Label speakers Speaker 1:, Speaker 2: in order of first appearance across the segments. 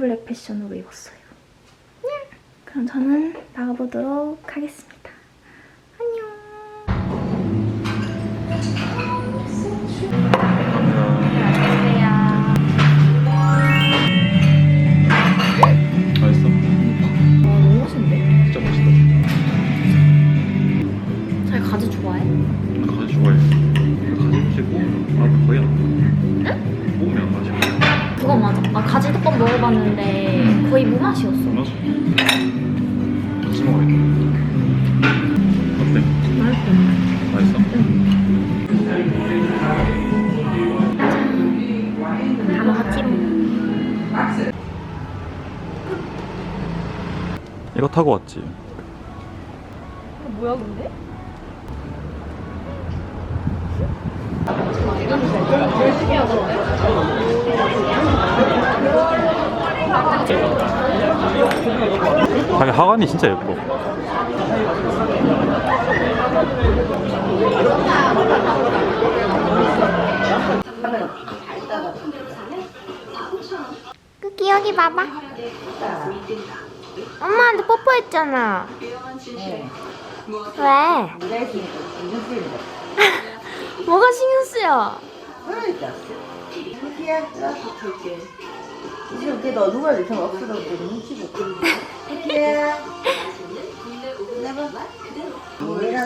Speaker 1: 올블랙 패션으로 입었어요. 네. 그럼 저는 나가보도록 하겠습니다.
Speaker 2: 타고 왔지.
Speaker 1: 뭐야 근데?
Speaker 2: 자기 하관이 진짜 예뻐.
Speaker 1: 여기 봐봐. 엄마한테 뽀뽀했잖아. 왜? 뭐가 신경 쓰여?
Speaker 3: 그러니까. 이렇게 나도 줄게. 이렇게 너 누가 이렇게 없어도 눈치 보고. 이렇게.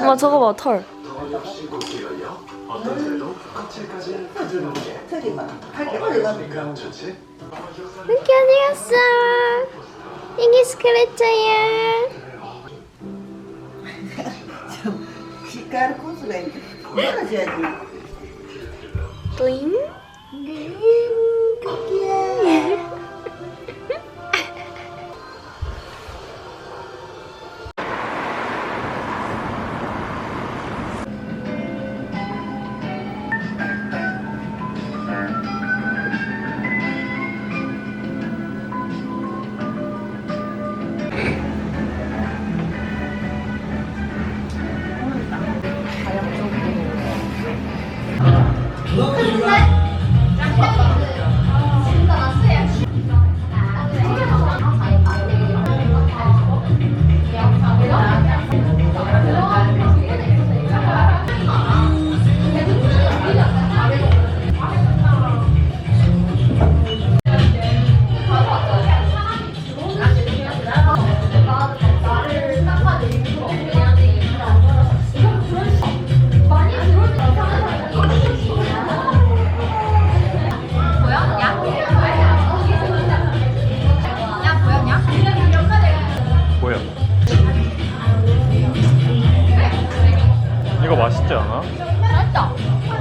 Speaker 1: 엄마 저거 봐 털.
Speaker 3: 틀이 봐. 할게 어디 가니까.
Speaker 1: 끄기 어디 갔어? 이게 스크래쳐야.
Speaker 3: 코스가 이렇게 떨어져야지.
Speaker 1: 또잉?
Speaker 3: 끄기야.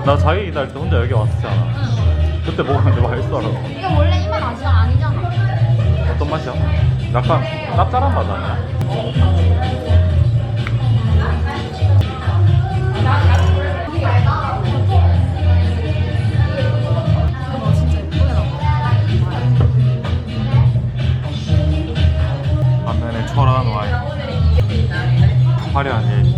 Speaker 2: 나 자기 기다릴 때 혼자 여기 왔었잖아. 그때 먹었는데 맛있더라고.
Speaker 1: 이게 원래 이 맛 아니야? 아니잖아.
Speaker 2: 어떤 맛이야? 약간 짭짤한 맛 아니야? 반면에 초라한 와인 화려한 예시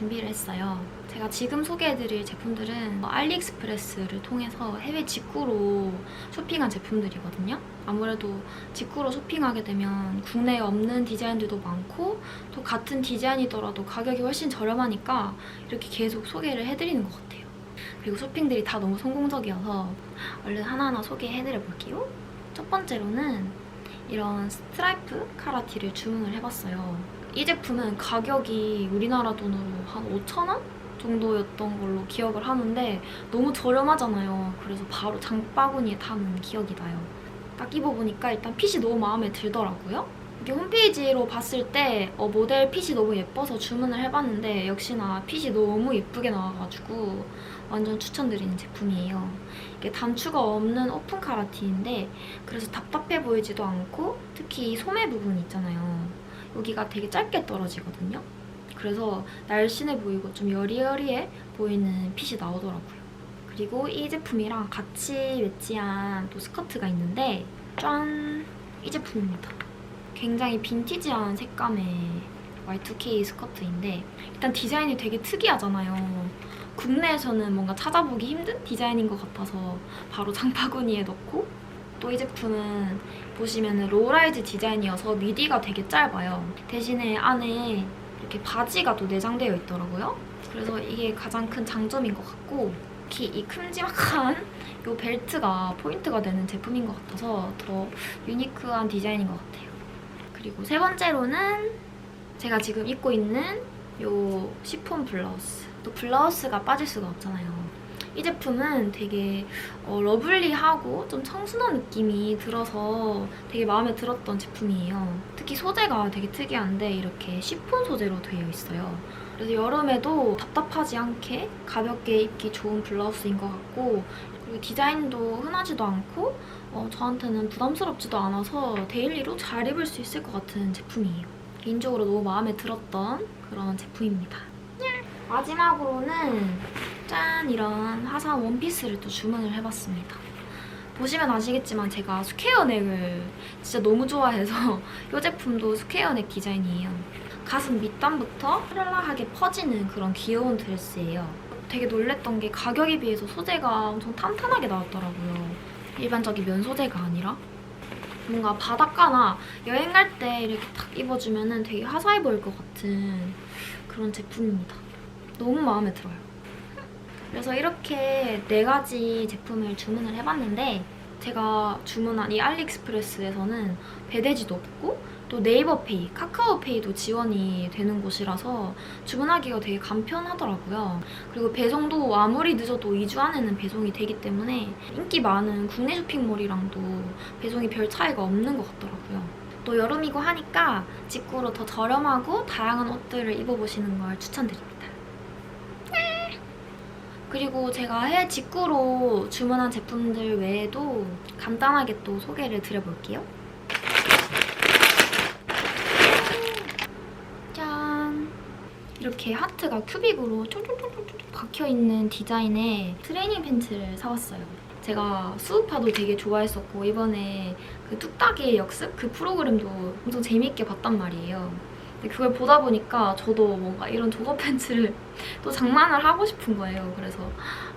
Speaker 1: 준비를 했어요. 제가 지금 소개해드릴 제품들은 알리익스프레스를 통해서 해외 직구로 쇼핑한 제품들이거든요. 아무래도 직구로 쇼핑하게 되면 국내에 없는 디자인들도 많고 또 같은 디자인이더라도 가격이 훨씬 저렴하니까 이렇게 계속 소개를 해드리는 것 같아요. 그리고 쇼핑들이 다 너무 성공적이어서 얼른 하나하나 소개해드려 볼게요. 첫 번째로는 이런 스트라이프 카라티를 주문을 해봤어요. 이 제품은 가격이 우리나라 돈으로 한 5,000원 정도였던 걸로 기억을 하는데 너무 저렴하잖아요. 그래서 바로 장바구니에 담은 기억이 나요. 딱 입어보니까 일단 핏이 너무 마음에 들더라고요. 이게 홈페이지로 봤을 때 어, 모델 핏이 너무 예뻐서 주문을 해봤는데 역시나 핏이 너무 예쁘게 나와가지고 완전 추천드리는 제품이에요. 이게 단추가 없는 오픈 카라틴인데 그래서 답답해 보이지도 않고 특히 이 소매 부분 있잖아요. 여기가 되게 짧게 떨어지거든요. 그래서 날씬해 보이고 좀 여리여리해 보이는 핏이 나오더라고요. 그리고 이 제품이랑 같이 매치한 또 스커트가 있는데 짠! 이 제품입니다. 굉장히 빈티지한 색감의 Y2K 스커트인데 일단 디자인이 되게 특이하잖아요. 국내에서는 뭔가 찾아보기 힘든 디자인인 것 같아서 바로 장바구니에 넣고 또 이 제품은 보시면 로라이즈 디자인이어서 미디가 되게 짧아요. 대신에 안에 이렇게 바지가 또 내장되어 있더라고요. 그래서 이게 가장 큰 장점인 것 같고 특히 이 큼지막한 이 벨트가 포인트가 되는 제품인 것 같아서 더 유니크한 디자인인 것 같아요. 그리고 세 번째로는 제가 지금 입고 있는 이 시폰 블라우스. 또 블라우스가 빠질 수가 없잖아요. 이 제품은 되게 어, 러블리하고 좀 청순한 느낌이 들어서 되게 마음에 들었던 제품이에요. 특히 소재가 되게 특이한데 이렇게 시폰 소재로 되어 있어요. 그래서 여름에도 답답하지 않게 가볍게 입기 좋은 블라우스인 것 같고 그리고 디자인도 흔하지도 않고 어, 저한테는 부담스럽지도 않아서 데일리로 잘 입을 수 있을 것 같은 제품이에요. 개인적으로 너무 마음에 들었던 그런 제품입니다. 마지막으로는 짠 이런 화사한 원피스를 또 주문을 해봤습니다. 보시면 아시겠지만 제가 스퀘어 넥을 진짜 너무 좋아해서 이 제품도 스퀘어 넥 디자인이에요. 가슴 밑단부터 랄랄하게 퍼지는 그런 귀여운 드레스예요. 되게 놀랬던 게 가격에 비해서 소재가 엄청 탄탄하게 나왔더라고요. 일반적인 면 소재가 아니라 뭔가 바닷가나 여행 갈 때 이렇게 탁 입어주면 되게 화사해 보일 것 같은 그런 제품입니다. 너무 마음에 들어요. 그래서 이렇게 네 가지 제품을 주문을 해봤는데 제가 주문한 이 알리익스프레스에서는 배대지도 없고 또 네이버페이, 카카오페이도 지원이 되는 곳이라서 주문하기가 되게 간편하더라고요. 그리고 배송도 아무리 늦어도 2주 안에는 배송이 되기 때문에 인기 많은 국내 쇼핑몰이랑도 배송이 별 차이가 없는 것 같더라고요. 또 여름이고 하니까 직구로 더 저렴하고 다양한 옷들을 입어보시는 걸 추천드립니다. 그리고 제가 해외 직구로 주문한 제품들 외에도 간단하게 또 소개를 드려볼게요. 짠! 이렇게 하트가 큐빅으로 쫄쫄쫄쫄 박혀있는 디자인의 트레이닝 팬츠를 사왔어요. 제가 수우파도 되게 좋아했었고 이번에 그 뚝딱이의 역습 그 프로그램도 엄청 재밌게 봤단 말이에요. 그걸 보다 보니까 저도 뭔가 이런 조거 팬츠를 또 장만을 하고 싶은 거예요. 그래서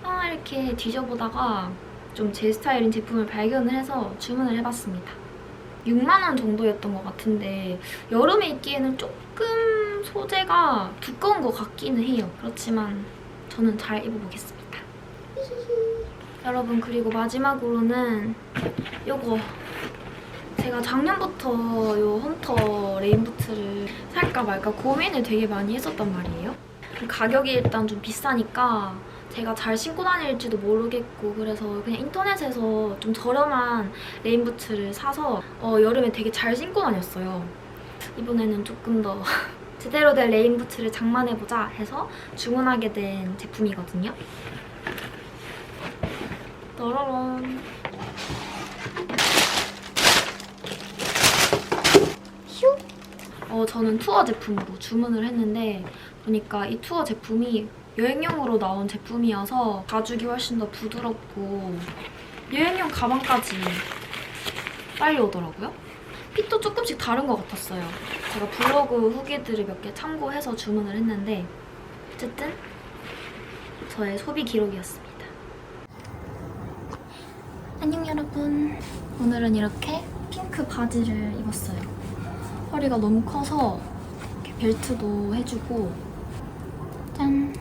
Speaker 1: 아 이렇게 뒤져보다가 좀 제 스타일인 제품을 발견을 해서 주문을 해봤습니다. 6만원 정도였던 것 같은데 여름에 입기에는 조금 소재가 두꺼운 것 같기는 해요. 그렇지만 저는 잘 입어보겠습니다. 여러분 그리고 마지막으로는 요거 제가 작년부터 요 헌터 레인부츠를 살까 말까 고민을 되게 많이 했었단 말이에요. 가격이 일단 좀 비싸니까 제가 잘 신고 다닐지도 모르겠고 그래서 그냥 인터넷에서 좀 저렴한 레인부츠를 사서 어, 여름에 되게 잘 신고 다녔어요. 이번에는 조금 더 제대로 된 레인부츠를 장만해보자 해서 주문하게 된 제품이거든요. 따라란. 어, 저는 투어 제품으로 주문을 했는데 보니까 이 투어 제품이 여행용으로 나온 제품이어서 가죽이 훨씬 더 부드럽고 여행용 가방까지 빨리 오더라고요. 핏도 조금씩 다른 것 같았어요. 제가 블로그 후기들을 몇 개 참고해서 주문을 했는데 어쨌든 저의 소비 기록이었습니다. 안녕 여러분. 오늘은 이렇게 핑크 바지를 입었어요. 허리가 너무 커서 이렇게 벨트도 해주고 짠.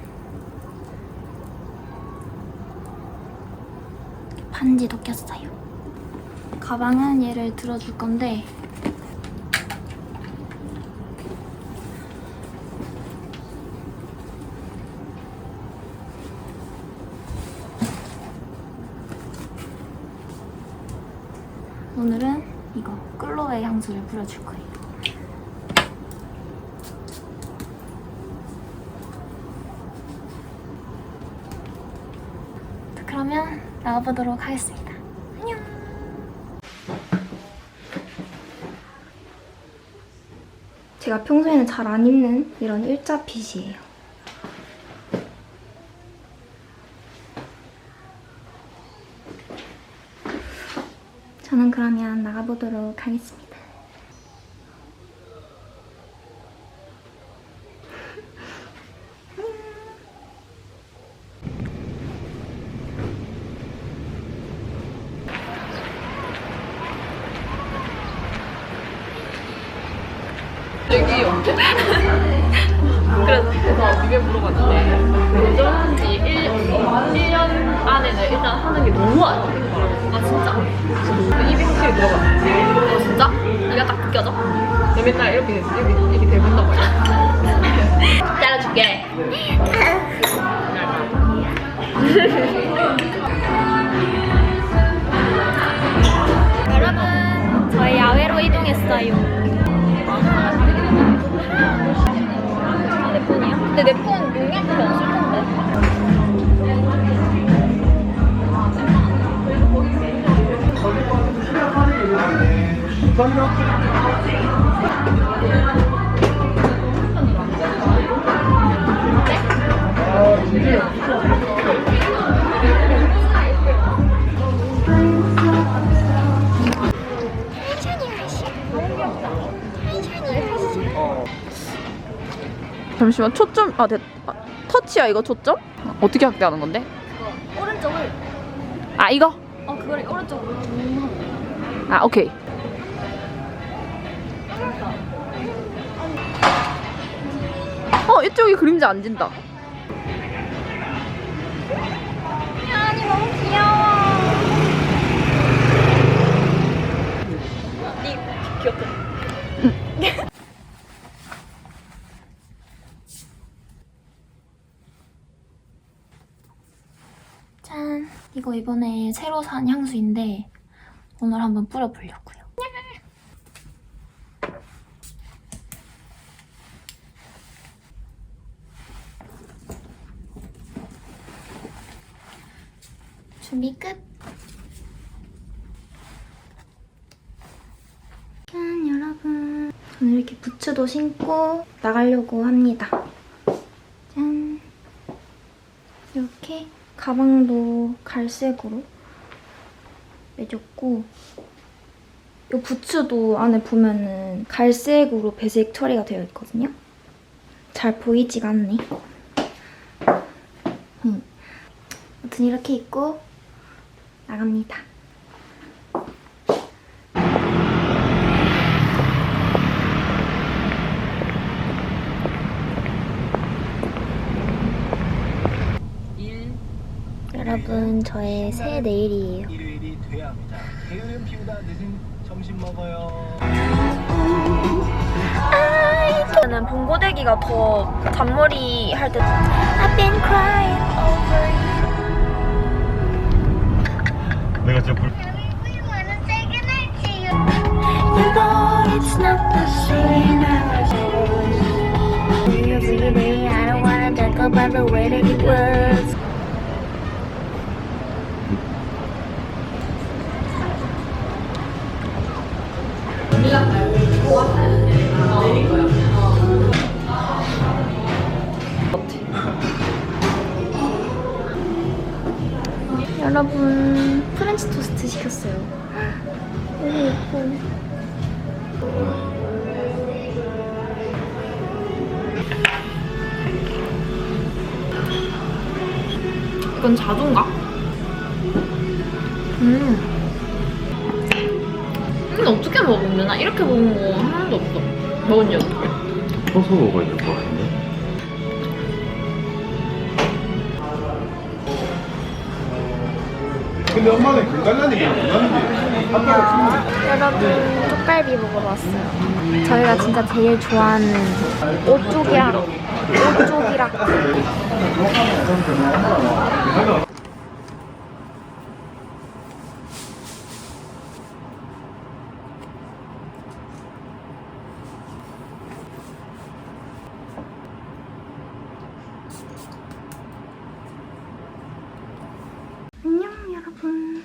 Speaker 1: 반지도 꼈어요. 가방은 얘를 들어줄 건데 오늘은 이거 클로에 향수를 뿌려줄 거예요. 그러면 나가보도록 하겠습니다. 안녕. 제가 평소에는 잘 안 입는 이런 일자 핏이에요. 저는 그러면 나가보도록 하겠습니다.
Speaker 4: 그래서 그래서 미에 물어봤는데 운전한 지 1, 1년 안에는 일단 하는 게 너무 안 되는 거라고 아 진짜? 입이 확실히 들어가 어 진짜? 네가 딱 느껴져? 너 맨날 이렇게 이렇게, 이렇게 대본단 말이야 잘라줄게
Speaker 1: 내폰 용량 별로 없을 텐데.
Speaker 4: 잠시만 초점 아 됐. 아, 터치야 이거 초점? 어떻게 확대하는 건데?
Speaker 1: 오른쪽을,
Speaker 4: 아 이거?
Speaker 1: 어, 그걸 오른쪽으로.
Speaker 4: 아 오케이 어 이쪽이 그림자 안 진다
Speaker 1: 아니, 너무 귀여워. 니 귀엽다. 짠! 이거 이번에 새로 산 향수인데 오늘 한번 뿌려보려고요. 준비 끝! 짠 여러분 저는 이렇게 부츠도 신고 나가려고 합니다. 짠 이렇게 가방도 갈색으로 매줬고 이 부츠도 안에 보면은 갈색으로 배색 처리가 되어 있거든요. 잘 보이지가 않네. 음. 아무튼 이렇게 입고 나갑니다. 여러분 저의 새 내일이에요.
Speaker 5: 일요일이 돼야 합니다. 게으름 피우다 늦은 점심 먹어요.
Speaker 1: 저는 봉고데기가 더 잔머리 할때 I've been crying over you
Speaker 2: 내가 진짜 불
Speaker 1: You know it's not the same as Every day I don't wanna talk about the way that it was 여러분 프렌치 토스트 시켰어요. 너무 예뻐.
Speaker 4: 이건 자두인가?
Speaker 1: 음.
Speaker 4: 근데 어떻게 먹으면 되나? 이렇게 먹은 거 하나도 없어 먹은 적 어떻게?
Speaker 2: 서서 먹어야 될 것 같은데
Speaker 5: 근데 엄마는 금갈라는 게 뭐라는지
Speaker 1: 여러분 쪽갈비 먹으러 왔어요. 저희가 진짜 제일 좋아하는 오쪽이랑 오쪽이랑 안녕 여러분.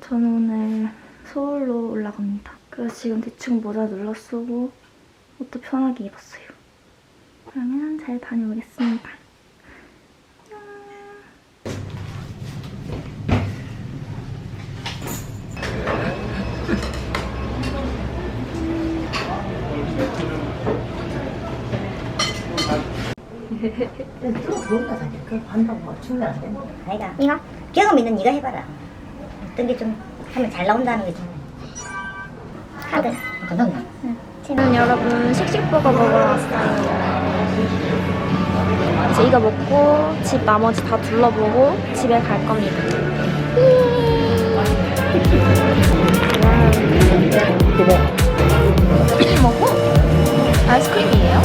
Speaker 1: 저는 오늘 서울로 올라갑니다. 그래서 지금 대충 모자 눌러 쓰고 옷도 편하게 입었어요. 그러면 잘 다녀오겠습니다. 이거?
Speaker 6: 경험 있는 네가 해봐라 어떤 게 좀 하면 잘 나온다는 게 좀. 하드
Speaker 3: 괜찮나?
Speaker 1: 저는 여러분 씩씩버거 먹으러 왔어요. 이제 이거 먹고 집 나머지 다 둘러보고 집에 갈 겁니다. 먹어? 아이스크림이에요?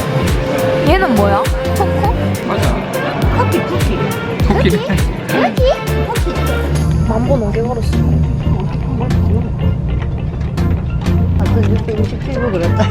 Speaker 1: 얘는 뭐야? 초코?
Speaker 2: 맞아.
Speaker 3: 커피 쿠키
Speaker 2: 토끼네.
Speaker 1: 만보 넘게 걸었어.
Speaker 3: 아까 667부 그랬다